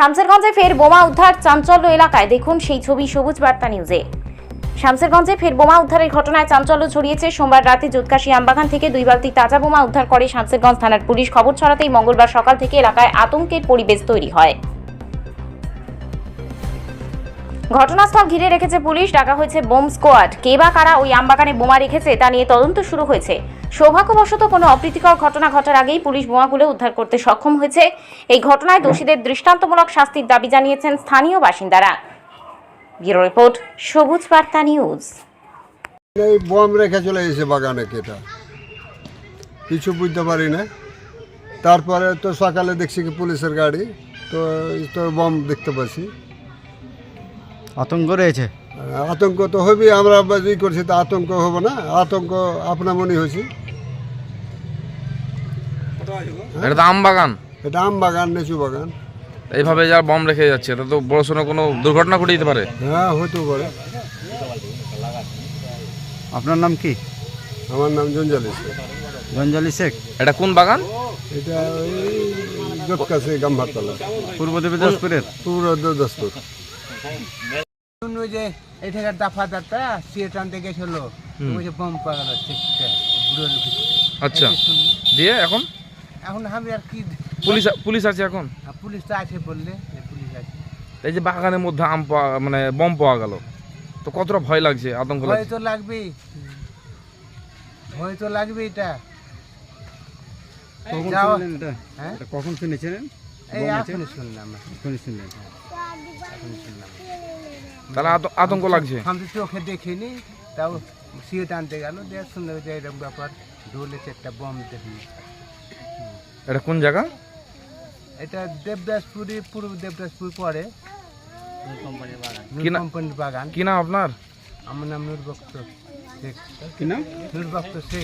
শামসেরগঞ্জে ফের বোমা উদ্ধার চাঞ্চল্য এলাকায়। দেখুন সেই ছবি সবুজ বার্তা নিউজে। শামসেরগঞ্জে ফের বোমা উদ্ধারের ঘটনায় চাঞ্চল্য ছড়িয়েছে। সোমবার রাতে জোৎকাশি আমবাগান থেকে দুই বালতি তাজা বোমা উদ্ধার করে শামসেরগঞ্জ থানার পুলিশ। খবর ছড়াতেই মঙ্গলবার সকাল থেকে এলাকায় আতঙ্কের পরিবেশ তৈরি হয়। ঘটনাস্থল ঘিরে রেখেছে পুলিশ, ডাকা হয়েছে বোম স্কোয়াড। কে বা কারা ওই আমবাগানে বোমা রেখেছে তা নিয়ে তদন্ত শুরু হয়েছে। সৌভাগ্যবশত কোনো অপ্রীতিকর ঘটনা ঘটার আগেই পুলিশ বোমাগুলো উদ্ধার করতে সক্ষম হয়েছে। এই ঘটনায় দোষীদের দৃষ্টান্তমূলক শাস্তির দাবি জানিয়েছেন স্থানীয় বাসিন্দারা। ব্যুরো রিপোর্ট, সবুজ বার্তা নিউজ। এই বম রেখে চলে এসেছে বাগানে কেটা। কিছু বুঝতে পারি না। তারপরে তো সকালে দেখছি কি পুলিশের গাড়ি, তো তো বম দেখতে পাচ্ছি। আতঙ্ক রয়েছে? আতঙ্ক তো হবে আমরা ই করছি তো আতঙ্ক হবে না আতঙ্ক আপনা মনে হয়েছি। এটা তো আম বাগান। এটা আম বাগান লিচু বাগান। এইভাবে যার বম রেখে যাচ্ছে এটা তো বড় সড়ো কোনো দুর্ঘটনা ঘটে যেতে পারে। হ্যাঁ হতেও পারে। আপনার নাম কি? আমার নাম জঞ্জালি শেখ। রঞ্জালি শেখ? এটা কোন বাগান? এটা ওই জটকাছে গাম্ভারতলা পূর্ব দেবদাসপুরের পুরো দশপুর শুনলো যে এই দাফা দাতা সিয়ে টানতে গেছিল। ওই যে বম হচ্ছে আচ্ছা। দিয়ে এখন? এখন আমি আর কি পুলিশ পুলিশ আছে এখন? পুলিশ তো আছে বললে পুলিশ আছে। এই যে বাগানের মধ্যে আম পাওয়া মানে বম পাওয়া গেল। তো কতটা ভয় লাগছে আতঙ্ক ভয় তো লাগবেই। ভয় তো লাগবে এটা। কখন যাওয়া- শুনলেন এটা? হ্যাঁ? কখন শুনেছিলেন? এই? শুনলাম। শুনলেন এখনই শুনলাম। তাহলে আত- আতঙ্ক লাগছে? আমি তো চোখে দেখিনি তাও সিয়ে টানতে গেল দেখ শুনলে যে এরকম ব্যাপার ডোলেছে একটা বম দেখি এটা কোন জায়গা? এটা দেবদাসপুরি পূর্ব দেবদাসপুর পরে। কোম্পানির বাগান। কি নাম আপনার? আমার নাম নুরবক্ত শেখ। কি নাম? নুরবক্ত শেখ।